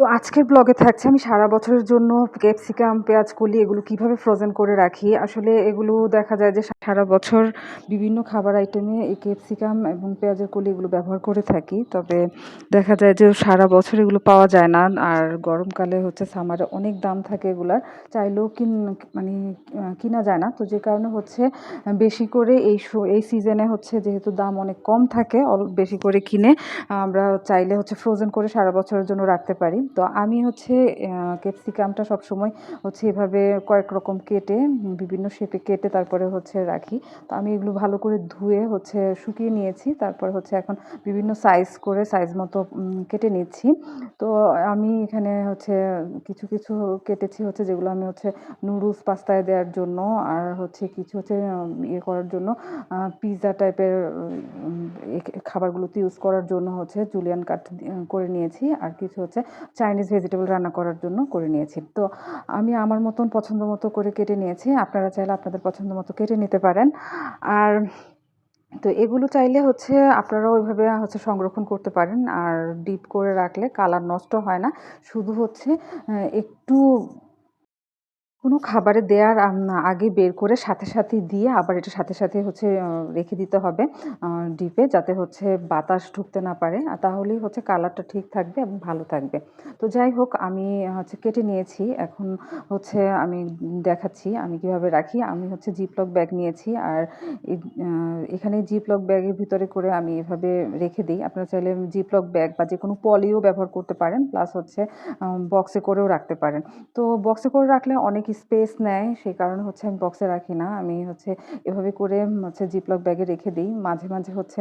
তো আজকের ব্লগে থাকছে আমি সারা বছরের জন্য ক্যাপসিকাম পেঁয়াজ, কলি এগুলো কীভাবে ফ্রোজেন করে রাখি। আসলে এগুলো দেখা যায় যে সারা বছর বিভিন্ন খাবার আইটেমে এই ক্যাপসিকাম এবং পেঁয়াজের কলি এগুলো ব্যবহার করে থাকি। তবে দেখা যায় যে সারা বছর এগুলো পাওয়া যায় না। আর গরমকালে হচ্ছে সামারে অনেক দাম থাকে এগুলার চাইলেও কিন মানে কিনা যায় না। তো যে কারণে হচ্ছে বেশি করে এই এই সিজনে হচ্ছে যেহেতু দাম অনেক কম থাকে বেশি করে কিনে আমরা চাইলে হচ্ছে ফ্রোজেন করে সারা বছরের জন্য রাখতে পারি। তো আমি হচ্ছে ক্যাপসিকামটা সবসময় হচ্ছে এভাবে কয়েক রকম কেটে, বিভিন্ন শেপে কেটে তারপরে হচ্ছে রাখি। তো আমি এগুলো ভালো করে ধুয়ে হচ্ছে শুকিয়ে নিয়েছি। তারপর হচ্ছে এখন বিভিন্ন সাইজ করে সাইজ মতো কেটে নিচ্ছি। তো আমি এখানে হচ্ছে কিছু কিছু কেটেছি হচ্ছে যেগুলো আমি হচ্ছে নুডলস পাস্তায় দেওয়ার জন্য আর হচ্ছে কিছু হচ্ছে ইয়ে করার জন্য পিৎজা টাইপের খাবারগুলোতে ইউজ করার জন্য হচ্ছে জুলিয়ান কাট করে নিয়েছি। আর কিছু হচ্ছে চাইনিজ ভেজিটেবল রান্না করার জন্য করে নিয়েছি। তো আমি আমার মতন পছন্দ মতো করে কেটে নিয়েছি। আপনারা চাইলে আপনাদের পছন্দ মতো কেটে নিতে পারেন। আর তো এগুলো চাইলে হচ্ছে আপনারা ওইভাবে হচ্ছে সংরক্ষণ করতে পারেন। আর ডিপ করে রাখলে কালার নষ্ট হয় না। শুধু হচ্ছে একটু কোনো খাবারে দেওয়ার আগে বের করে সাথে সাথে দিয়ে আবার এটা সাথে সাথে হচ্ছে রেখে দিতে হবে ডিপে যাতে হচ্ছে বাতাস ঢুকতে না পারে। আর তাহলেই হচ্ছে কালারটা ঠিক থাকবে এবং ভালো থাকবে। তো যাই হোক, আমি হচ্ছে কেটে নিয়েছি। এখন হচ্ছে আমি দেখাচ্ছি আমি কীভাবে রাখি। আমি হচ্ছে জিপলক ব্যাগ নিয়েছি। আর এখানে জিপলক ব্যাগের ভিতরে করে আমি এভাবে রেখে দিই। আপনারা চাইলে জিপলক ব্যাগ বা যে কোনো পলিও ব্যবহার করতে পারেন। প্লাস হচ্ছে বক্সে করেও রাখতে পারেন। তো বক্সে করে রাখলে অনেক স্পেস নেয়, সেই কারণে হচ্ছে আমি বক্সে রাখি না। আমি হচ্ছে এভাবে করে হচ্ছে জিপলক ব্যাগে রেখে দিই। মাঝে মাঝে হচ্ছে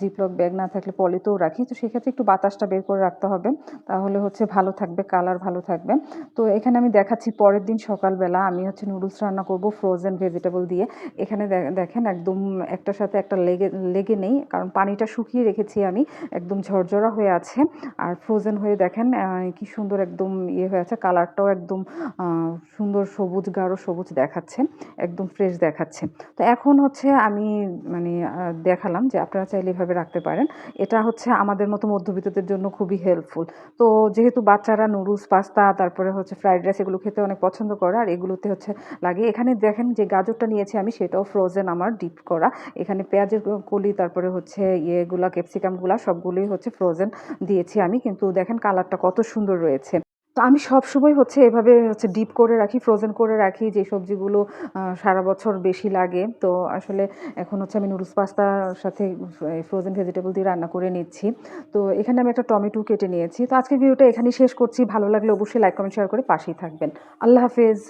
জিপলক ব্যাগ না থাকলে পলিতেও রাখি। তো সেক্ষেত্রে একটু বাতাসটা বের করে রাখতে হবে। তাহলে হচ্ছে ভালো থাকবে কালার ভালো থাকবে। তো এখানে আমি দেখাচ্ছি পরের দিন সকালবেলা আমি হচ্ছে নুডলস রান্না করব ফ্রোজেন ভেজিটেবল দিয়ে। এখানে দেখেন একদম একটার সাথে একটা লেগে লেগে নেই। কারণ পানিটা শুকিয়ে রেখেছি আমি। একদম ঝরঝরা হয়ে আছে। আর ফ্রোজেন হয়ে দেখেন কি সুন্দর একদম ইয়ে হয়ে আছে। কালারটাও একদম সুন্দর সবুজ গাঢ় সবুজ দেখাচ্ছে, একদম ফ্রেশ দেখাচ্ছে। তো এখন হচ্ছে আমি মানে দেখালাম যে আপনারা চাইলে এভাবে রাখতে পারেন। এটা হচ্ছে আমাদের মতো মধ্যবিত্তদের জন্য খুবই হেল্পফুল তো যেহেতু বাচ্চারা নুডলস পাস্তা তারপরে হচ্ছে ফ্রাইড রাইস এগুলো খেতে অনেক পছন্দ করে, আর এগুলোতে হচ্ছে লাগে এখানে দেখেন যে গাজরটা নিয়েছি আমি, সেটাও ফ্রোজেন আমার ডিপ করা। এখানে পেঁয়াজের কলি, তারপরে হচ্ছে ইয়েগুলা ক্যাপসিকামগুলা সবগুলোই হচ্ছে ফ্রোজেন দিয়েছি আমি। কিন্তু দেখেন কালারটা কত সুন্দর রয়েছে। তো আমি সব সময় হচ্ছে এভাবে হচ্ছে ডিপ করে রাখি ফ্রোজেন করে রাখি যে সবজিগুলো সারা বছর বেশি লাগে। তো আসলে এখন হচ্ছে আমি নুডলস পাস্তার সাথে ফ্রোজেন ভেজিটেবল দিয়ে রান্না করে নিচ্ছি। তো এখানে আমি একটা টমেটো কেটে নিয়েছি। তো আজকে ভিডিওটা এখানেই শেষ করছি। ভালো লাগলে অবশ্যই লাইক কমেন্ট শেয়ার করে পাশেই থাকবেন। আল্লাহ হাফেজ।